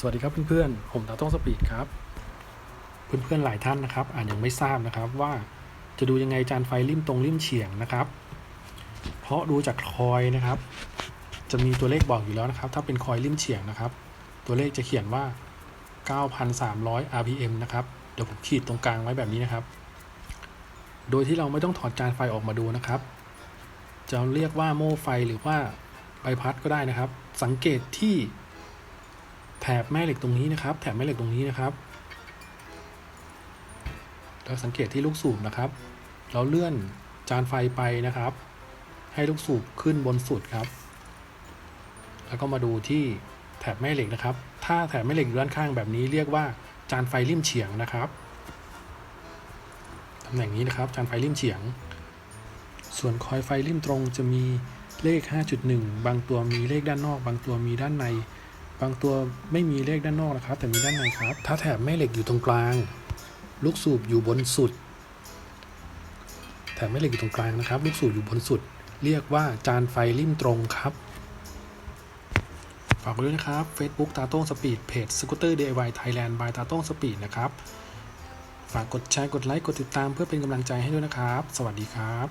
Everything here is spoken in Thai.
สวัสดีครับเพื่อนๆ ผมตาต้องสปีดครับ เพื่อนๆ หลายท่านนะครับอาจยังไม่ทราบนะครับว่าจะดูยังไงจานไฟริมตรงริมเฉียงนะครับ เพราะดูจากคอยนะครับ จะมีตัวเลขบอกอยู่แล้วนะครับ ถ้าเป็นคอยริมเฉียงนะครับ ตัวเลขจะเขียนว่า 9,300 rpm นะครับ เดี๋ยวผมขีดตรงกลางไว้แบบนี้นะครับ โดยที่เราไม่ต้องถอดจานไฟออกมาดูนะครับ จะเรียกว่าโม่ไฟหรือว่าใบพัดก็ได้นะครับ สังเกตที่ บแม่เหล็กตรงนี้นะครับ แถบแม่เหล็กตรงนี้นะครับแล้วสังเกตที่ลูกสูบนะครับ เราเลื่อนจานไฟไปนะครับ ให้ลูกสูบขึ้นบนสุดครับ แล้วก็มาดูที่แถบแม่เหล็กนะครับ ถ้าแถบแม่เหล็กอยู่ด้านข้างแบบนี้เรียกว่าจานไฟริมเฉียงนะครับตำแหน่งนี้นะครับจานไฟริมเฉียง ส่วนคอยไฟริมตรงจะมีเลข 5.1 บางตัวมีเลขด้านนอก บางตัวมีด้านใน บางตัวไม่มีเลขด้านนอกนะครับ แต่มีด้านในครับ ถ้าแถบแม่เหล็กอยู่ตรงกลาง ลูกสูบอยู่บนสุด แถบแม่เหล็กอยู่ตรงกลางนะครับ ลูกสูบอยู่บนสุด เรียกว่าจานไฟริมตรงครับ ฝากไว้ด้วยนะครับ Facebook ตาโต้งสปีดเพจสกูตเตอร์ DIY Thailand by ตาโต้งสปีดนะครับ ฝากกดแชร์กดไลค์กดติดตามเพื่อเป็นกำลังใจให้ด้วยนะครับ สวัสดีครับ